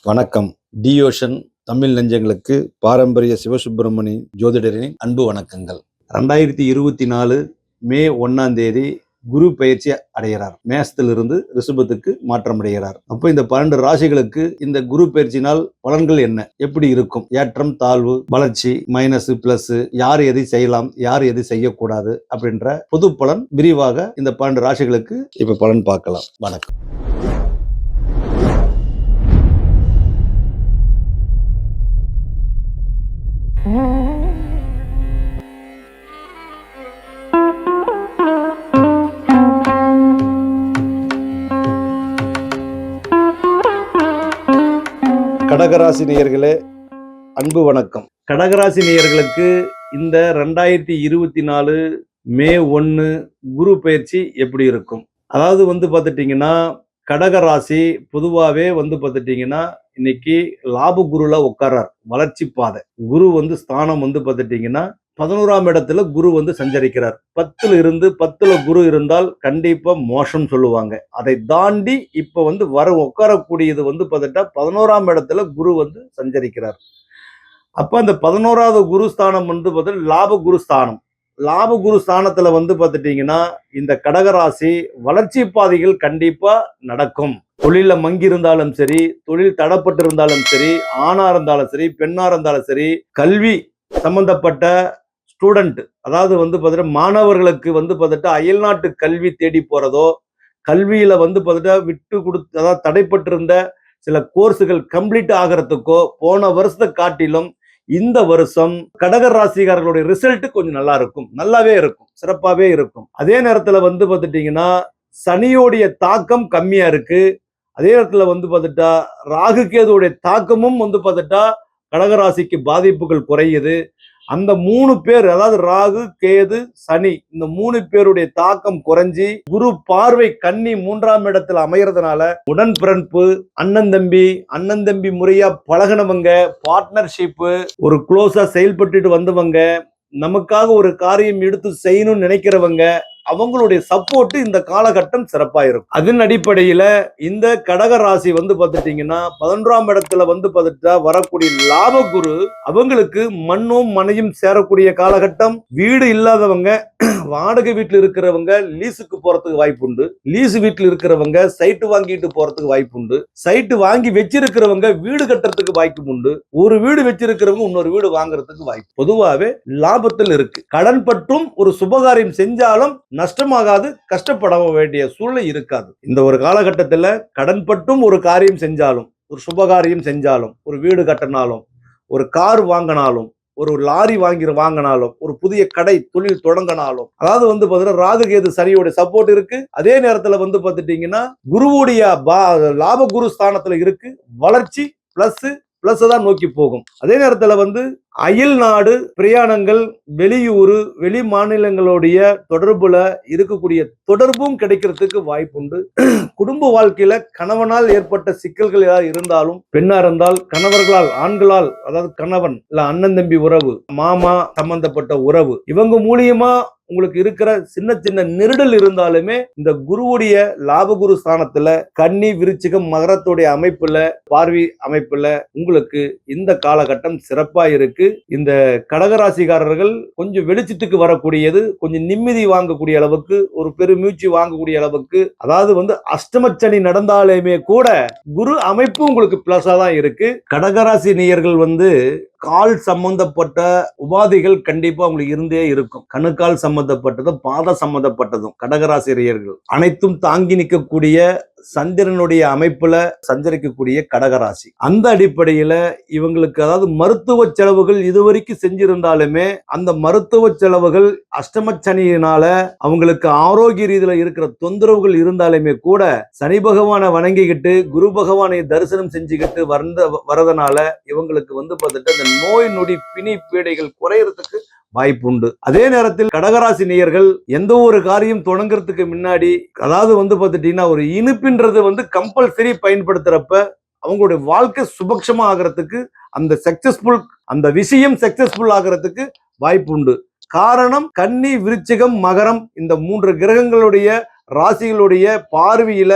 வணக்கம். டியோஷன் தமிழ் நெஞ்சங்களுக்கு பாரம்பரிய சிவசுப்பிரமணி ஜோதிடரின் அன்பு வணக்கங்கள். ரெண்டாயிரத்தி இருபத்தி நாலு மே ஒன்னாம் தேதி குரு பயிற்சி அடைகிறார். மேசத்திலிருந்து ரிஷபத்துக்கு மாற்றம் அடைகிறார். அப்போ இந்த பன்னெண்டு ராசிகளுக்கு இந்த குரு பயிற்சினால் பலன்கள் என்ன? எப்படி இருக்கும்? ஏற்றம் தாழ்வு வளர்ச்சி மைனஸ் பிளஸ் யார் எதை செய்யலாம் யார் எதை செய்யக்கூடாது அப்படின்ற பொது பலன் விரிவாக இந்த பன்னெண்டு ராசிகளுக்கு இப்ப பலன் பார்க்கலாம். வணக்கம். கடகராசி நேயர்களே அன்பு வணக்கம். கடகராசி நேயர்களுக்கு இந்த ரெண்டாயிரத்தி இருபத்தி நாலு மே ஒன்று குரு பயிற்சி எப்படி இருக்கும்? அதாவது வந்து பார்த்துட்டிங்கன்னா கடகராசி பொதுவாகவே வந்து பார்த்துட்டிங்கன்னா இன்னைக்கு லாப குருல உட்கார்றார். வளர்ச்சி பாதை. குரு வந்து ஸ்தானம் வந்து பார்த்துட்டிங்கன்னா பதினோராம் இடத்துல குரு வந்து சஞ்சரிக்கிறார். பத்துல இருந்து பத்துல குரு இருந்தால் கண்டிப்பா மோசம் சொல்லுவாங்க. அதை தாண்டி இப்ப வந்து வர உட்காரக்கூடியது வந்து பார்த்துட்டா பதினோராம் இடத்துல குரு வந்து சஞ்சரிக்கிறார். அப்ப அந்த பதினோராவது குரு ஸ்தானம் வந்து பார்த்தா லாப குரு ஸ்தானம். லாப குரு வந்து பார்த்துட்டீங்கன்னா இந்த கடகராசி வளர்ச்சி பாதைகள் கண்டிப்பாக நடக்கும். தொழிலில் மங்கி இருந்தாலும் சரி தொழில் தடப்பட்டு இருந்தாலும் சரி ஆணாக இருந்தாலும் சரி பெண்ணாக இருந்தாலும் சரி கல்வி சம்பந்தப்பட்ட ஸ்டூடெண்ட் அதாவது வந்து பார்த்துட்டு மாணவர்களுக்கு வந்து பார்த்துட்டு அயல்நாட்டு கல்வி தேடி போகிறதோ கல்வியில் வந்து பார்த்துட்டா விட்டு கொடுத்து அதாவது தடைப்பட்டிருந்த சில கோர்ஸுகள் கம்ப்ளீட் ஆகிறதுக்கோ போன வருஷத்தை காட்டிலும் இந்த வருஷம் கடக ராசிகாரர்களுடைய ரிசல்ட் கொஞ்சம் நல்லா இருக்கும். நல்லாவே இருக்கும். சிறப்பாகவே இருக்கும். அதே நேரத்தில் வந்து பார்த்துட்டிங்கன்னா சனியோடைய தாக்கம் கம்மியாக இருக்கு. அதே நேரத்தில் வந்து பார்த்துட்டா ராகு தாக்கமும் வந்து பார்த்துட்டா கடகராசிக்கு பாதிப்புகள் குறையுது. அந்த மூணு பேர் அதாவது ராகு கேது சனி இந்த மூணு பேருடைய தாக்கம் குறைஞ்சி குரு பார்வை கன்னி மூன்றாம் இடத்துல அமையறதுனால உடன்பிறப்பு அண்ணன் தம்பி அண்ணன் தம்பி முறையா பழகினவங்க பார்ட்னர்ஷிப்பு ஒரு க்ளோஸா செயல்பட்டுட்டு வந்தவங்க நமக்காக ஒரு காரியம் எடுத்து செய்யணும்னு நினைக்கிறவங்க அவங்களுடைய சப்போர்ட் இந்த காலகட்டம் சிறப்பாக இருக்கும் அதன் அடிப்படையில் இந்த கடக ராசி வந்து பார்த்துட்டீங்கன்னா பதினொன்றாம் இடத்துல வந்து பார்த்துட்டா வரக்கூடிய லாப குரு அவங்களுக்கு மண்ணும் மனையும் சேரக்கூடிய காலகட்டம். வீடு இல்லாதவங்க வாடகை வீட்டில் இருக்கிறவங்க லீஸுக்கு போறதுக்கு வாய்ப்பு உண்டு லீஸ் வீட்டில் இருக்கிறவங்க சைட்டு வாங்கிட்டு போறதுக்கு வாய்ப்பு உண்டு சைட்டு வாங்கி வச்சிருக்கிறவங்க வீடு கட்டுறதுக்கு வாய்ப்பு உண்டு ஒரு வீடு வச்சிருக்கிறவங்க இன்னொரு வீடு வாங்குறதுக்கு வாய்ப்பு. பொதுவாகவே லாபத்தில் இருக்கு. கடன் பற்றும் ஒரு சுபகாரியம் செஞ்சாலும் நஷ்டமாகாது கஷ்டப்பட வேண்டிய சூழ்நிலை இருக்காது. இந்த ஒரு காலகட்டத்தில் கடன்பட்டும் ஒரு காரியம் செஞ்சாலும் ஒரு சுபகாரியம் செஞ்சாலும் ஒரு வீடு கட்டினாலும் ஒரு கார் வாங்கினாலும் ஒரு லாரி வாங்கி வாங்கினாலும் ஒரு புதிய கடை தொழில் தொடங்கினாலும் அதாவது வந்து பார்த்தீங்கன்னா ராகுகேது சனியோடைய சப்போர்ட் இருக்கு. அதே நேரத்துல வந்து பார்த்துட்டீங்கன்னா குருவுடைய பா- லாப குரு ஸ்தானத்துல இருக்கு. வளர்ச்சி பிளஸ் பிளஸ் தான் நோக்கி போகும். அதே நேரத்துல வந்து அயல் நாடு பிரயாணங்கள் வெளியூர் வெளி மாநிலங்களுடைய தொடர்புல இருக்கக்கூடிய தொடர்பும் கிடைக்கிறதுக்கு வாய்ப்புண்டு. குடும்ப வாழ்க்கையில கணவனால் ஏற்பட்ட சிக்கல்கள் ஏதாவது இருந்தாலும் பெண்ணா இருந்தால் கணவர்களால் ஆண்களால் அதாவது கணவன் இல்ல அண்ணன் தம்பி உறவு மாமா சம்பந்தப்பட்ட உறவு இவங்க மூலியமா உங்களுக்கு இருக்கிற சின்ன சின்ன நெருடல் இருந்தாலுமே இந்த குருவுடைய லாபகுரு ஸ்தானத்துல கன்னி விருச்சிகம் மகரத்துடைய அமைப்புல பார்வை அமைப்புல உங்களுக்கு இந்த காலகட்டம் சிறப்பா இருக்கு. இந்த கடகராசிக்காரர்கள் கொஞ்சம் வெளிச்சத்துக்கு வரக்கூடியது கொஞ்சம் நிம்மதி வாங்கக்கூடிய அளவுக்கு ஒரு பெருமூச்சு வாங்கக்கூடிய அளவுக்கு அதாவது வந்து அஷ்டமச்சனி நடந்தாலுமே கூட குரு அமைப்பு உங்களுக்கு பிளஸா தான் இருக்கு. கடகராசி நேயர்கள் வந்து கால் சம்பந்தப்பட்ட உபாதைகள் கண்டிப்பா உங்களுக்கு இருந்தே இருக்கும். கணுக்கால் சம்பந்தப்பட்டதும் பாத சம்பந்தப்பட்டதும் கடகராசிரியர்கள் அனைத்தும் தாங்கி நிற்கக்கூடிய சந்திரனுடைய அமைப்புல சஞ்சரிக்கக்கூடிய கடகராசி. அந்த அடிப்படையில இவங்களுக்கு அதாவது மருத்துவ செலவுகள் இதுவரைக்கும் செஞ்சிருந்தாலுமே அந்த மருத்துவ செலவுகள் அஷ்டமச்சனியினால அவங்களுக்கு ஆரோக்கிய ரீதியில இருக்கிற தொந்தரவுகள் இருந்தாலுமே கூட சனி பகவானை வணங்கிக்கிட்டு குரு பகவானை தரிசனம் செஞ்சுக்கிட்டு வந்த வரதனால இவங்களுக்கு வந்து பார்த்துட்டு அந்த நோய் நொடி பிணி பீடைகள் குறையறதுக்கு வாய்ப்பு உண்டு அதே நேரத்தில் கடகராசி நேயர்கள் எந்த ஒரு காரியம் தொடங்குறதுக்கு முன்னாடி அதாவது வந்து பார்த்துட்டீங்கன்னா ஒரு இனிப்புன்றது வந்து கம்பல்சரி பயன்படுத்துறப்ப அவங்களுடைய வாழ்க்கை சுபக்ஷமா ஆகிறதுக்கு அந்த சக்சஸ்ஃபுல் அந்த விஷயம் சக்சஸ்ஃபுல் ஆகிறதுக்கு வாய்ப்பு உண்டு காரணம் கன்னி விருச்சிகம் மகரம் இந்த மூன்று கிரகங்களுடைய ராசிகளுடைய பார்வையில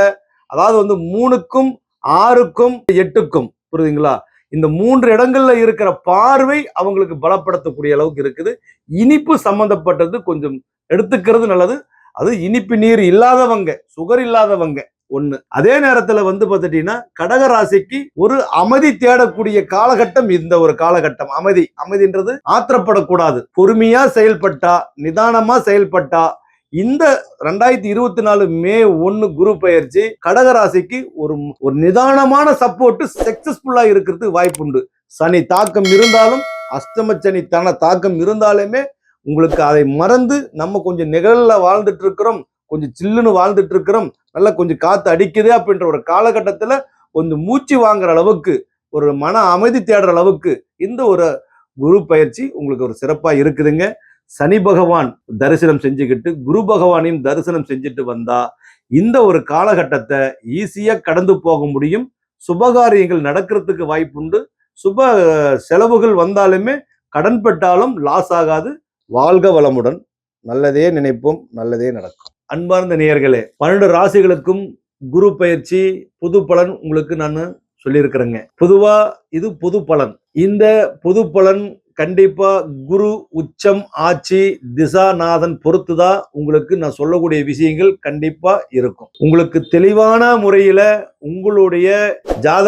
அதாவது வந்து மூணுக்கும் ஆறுக்கும் எட்டுக்கும். புரியுதுங்களா? இந்த மூன்று இடங்கள்ல இருக்கிற பார்வை அவங்களுக்கு பலப்படுத்தக்கூடிய அளவுக்கு இருக்குது. இனிப்பு சம்பந்தப்பட்டது கொஞ்சம் எடுத்துக்கிறது நல்லது. அது இனிப்பு நீர் இல்லாதவங்க சுகர் இல்லாதவங்க ஒண்ணு. அதே நேரத்துல வந்து பார்த்துட்டீங்கன்னா கடக ராசிக்கு ஒரு அமைதி தேடக்கூடிய காலகட்டம் இந்த ஒரு காலகட்டம். அமைதி. அமைதின்றது ஆத்திரப்படக்கூடாது. பொறுமையா செயல்பட்டா நிதானமா செயல்பட்டா இந்த ரெண்டாயிரத்தி இருபத்தி நாலு மே ஒன்னு குரு பயிற்சி கடகராசிக்கு ஒரு ஒரு நிதானமான சப்போர்ட் சக்சஸ்ஃபுல்லா இருக்கிறதுக்கு வாய்ப்புண்டு சனி தாக்கம் இருந்தாலும் அஷ்டம சனி தன தாக்கம் இருந்தாலுமே உங்களுக்கு அதை மறந்து நம்ம கொஞ்சம் நிழல்ல வாழ்ந்துட்டு இருக்கிறோம் கொஞ்சம் சில்லுன்னு வாழ்ந்துட்டு இருக்கிறோம் நல்லா கொஞ்சம் காத்து அடிக்குது அப்படின்ற ஒரு காலகட்டத்தில் கொஞ்சம் மூச்சு வாங்குற அளவுக்கு ஒரு மன அமைதி தேடுற அளவுக்கு இந்த ஒரு குரு பயிற்சி உங்களுக்கு ஒரு சிறப்பாக இருக்குதுங்க. சனி பகவான் தரிசனம் செஞ்சுக்கிட்டு குரு பகவானையும் தரிசனம் செஞ்சுட்டு வந்தா இந்த ஒரு காலகட்டத்தை ஈஸியாக கடந்து போக முடியும். சுபகாரியங்கள் நடக்கிறதுக்கு வாய்ப்புண்டு. சுப செலவுகள் வந்தாலுமே கடன் லாஸ் ஆகாது. வாழ்க வளமுடன். நல்லதே நினைப்போம் நல்லதே நடக்கும். அன்பார்ந்த நேயர்களே பன்னெண்டு ராசிகளுக்கும் குரு பயிற்சி புது பலன் உங்களுக்கு நான் சொல்லியிருக்கிறேங்க. பொதுவாக இது பொது பலன். இந்த பொது பலன் கண்டிப்பா குரு உச்சம் ஆட்சி திசாநாதன் பொறுத்து தான் உங்களுக்கு நான் சொல்லக்கூடிய விஷயங்கள் கண்டிப்பா இருக்கும். உங்களுக்கு தெளிவான முறையில உங்களுடைய ஜாத